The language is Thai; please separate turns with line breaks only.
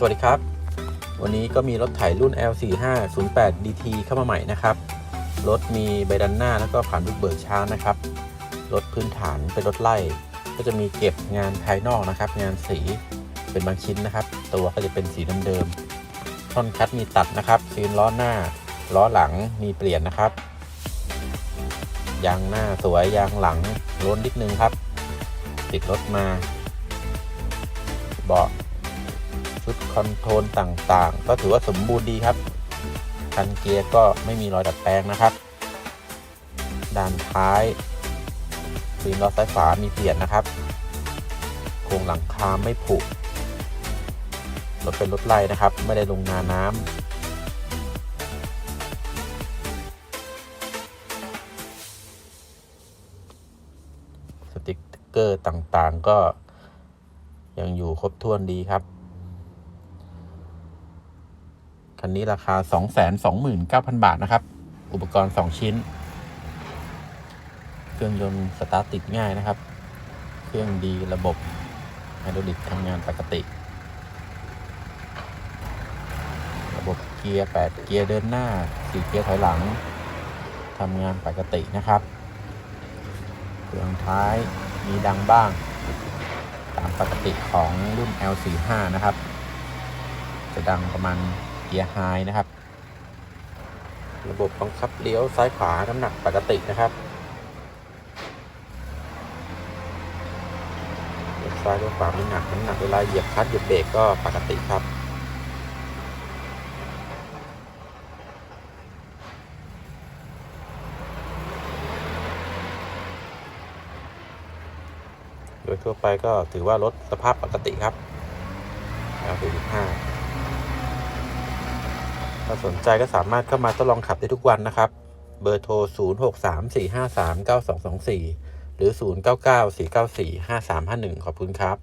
สวัสดีครับ วันนี้ก็มีรถไถรุ่น L4508 DT เข้ามาใหม่นะครับ รถมีใบดันหน้าแล้วก็ผ่านลูกเบิกช้างนะครับ รถพื้นฐานเป็นรถไล่ ก็จะมีเก็บงานภายนอกนะครับ งานสีเป็นบางชิ้นนะครับ ตัวก็จะเป็นสีเดิมๆท่อนคัดมีตัดนะครับซีนล้อหน้า ล้อหลังมีเปลี่ยนนะครับ ยางหน้าสวยยางหลังล้นนิดนึงครับ ติดรถมา เบาะ ชุดคอนโทรลต่างๆ ก็ถือว่าสมบูรณ์ดีครับ คันเกียร์ก็ไม่มีรอยดัดแปลงนะครับ ด้านท้ายซีนล้อซ้ายฝามีเปลี่ยนนะครับ โครงหลังคาไม่ผุรถเป็นรถไล่นะครับ ไม่ได้ลงนาน้ำสติกเกอร์ต่างๆ ก็ยังอยู่ครบถ้วนดีครับ คั นนี้ราคา 229,000 บาทนะครับ อุปกรณ์ 2 ชิ้น เครื่องยนต์สตาร์ทติดง่ายนะครับ เครื่องดีระบบไฮดรอลิกทำงานปกติ ระบบเกียร์ 8 เกียร์เดินหน้า 4 เกียร์ถอยหลังทำงานปกตินะครับ เครื่องท้ายมีดังบ้าง ตามปกติของรุ่น L45 นะครับ จะดังประมาณ เกียร์ไฮนะครับ ระบบบังคับเลี้ยวซ้ายขวาน้ำหนักปกตินะครับเลี้ยวซ้ายเลี้ยวขวาไม่หนักน้ำหนักเวลาเหยียบคลัตช์เหยียบเบรกก็ปกติครับโดยทั่วไปก็ถือว่ารถสภาพปกติครับ L45 ถ้าสนใจก็สามารถเข้ามาทดลองขับได้ทุกวันนะครับ เบอร์โทร 0634539224 หรือ 0994945351 ขอบคุณครับ